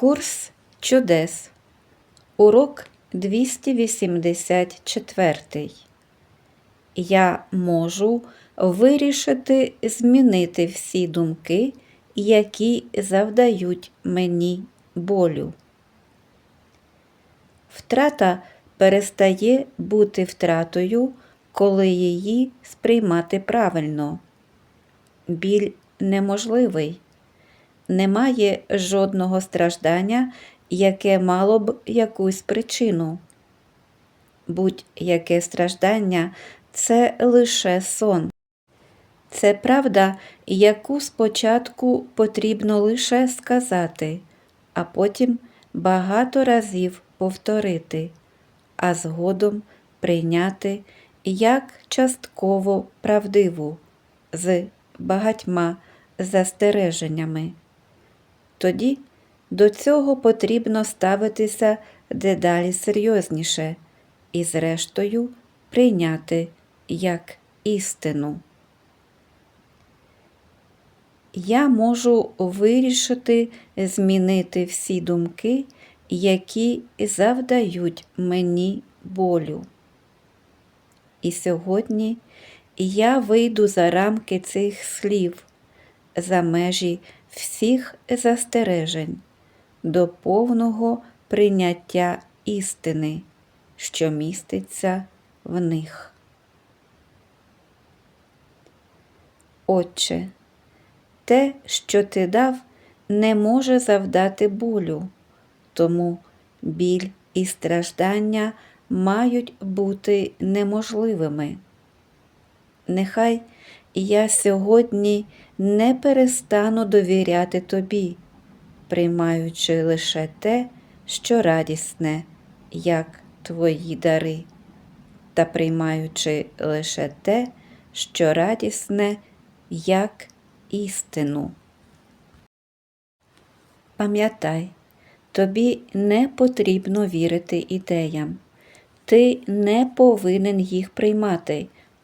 Курс чудес. Урок 284. Я можу вирішити змінити всі думки, які завдають мені болю. Втрата перестає бути втратою, коли її сприймати правильно. Біль неможливий. Немає жодного страждання, яке мало б якусь причину. Будь-яке страждання це лише сон. Це правда, яку спочатку потрібно лише сказати, а потім багато разів повторити, а згодом прийняти як частково правдиву з багатьма застереженнями. Тоді до цього потрібно ставитися дедалі серйозніше і, зрештою, прийняти як істину. Я можу вирішити змінити всі думки, які завдають мені болю. І сьогодні я вийду за рамки цих слів, за межі всіх застережень, до повного прийняття істини, що міститься в них. Отче, те, що ти дав, не може завдати болю, тому біль і страждання мають бути неможливими. Нехай я сьогодні не перестану довіряти тобі, приймаючи лише те, що радісне, як твої дари, та приймаючи лише те, що радісне, як істину. Пам'ятай, тобі не потрібно вірити ідеям, ти не повинен їх приймати